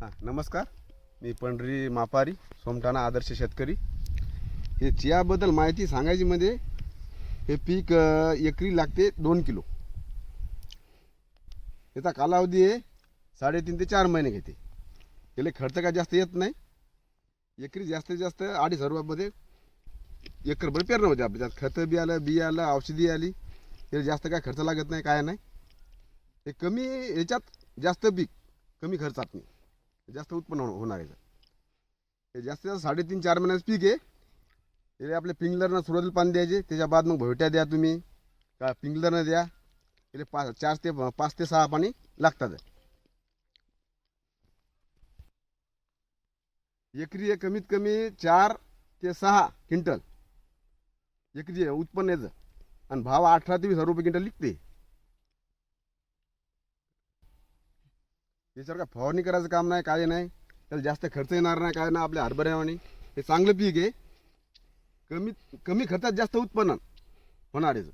हां नमस्कार. मी पंढरी मापारी सोमठाणा आदर्श शेतकरी. हे चियाबद्दल माहिती सांगायची म्हणजे हे पीक एकरी लागते दोन किलो. याचा कालावधी आहे साडेतीन ते चार महिने घेते. त्याला खर्च काय जास्त येत नाही. एकरी जास्तीत जास्त अडीच हजार रुपयामध्ये एकरभर पेरणं होते आपल्या. त्यात खतं बी आलं बी आलं औषधी आली. त्याला जास्त काय खर्च लागत नाही काय नाही. हे कमी याच्यात जास्त पीक कमी खर्चात नाही. जास्त उत्पन्न हो- होणार आहे हे जास्तीत जास्त साडेतीन चार महिन्याचं पीक आहे. त्याला आपल्या पिंगलरनं सुरुवातीला पाणी द्यायचे. त्याच्या बाद मग भोयट्या द्या तुम्ही. का पिंगलरनं द्या. त्याला पाच चार ते पाच ते सहा पाणी लागतात. एकरी आहे कमीत कमी चार ते सहा क्विंटल. एकरी उत्पन्न याचं आणि भाव अठरा ते वीस हजार रुपये क्विंटल निघते. याच्यावर काय फवारणी करायचं काम नाही काय नाही त्याला जास्त खर्च येणार नाही काय नाही आपल्या हरभऱ्यावाने. हे चांगलं पीक आहे. कमी कमी खर्चात जास्त उत्पन्न होणार याचं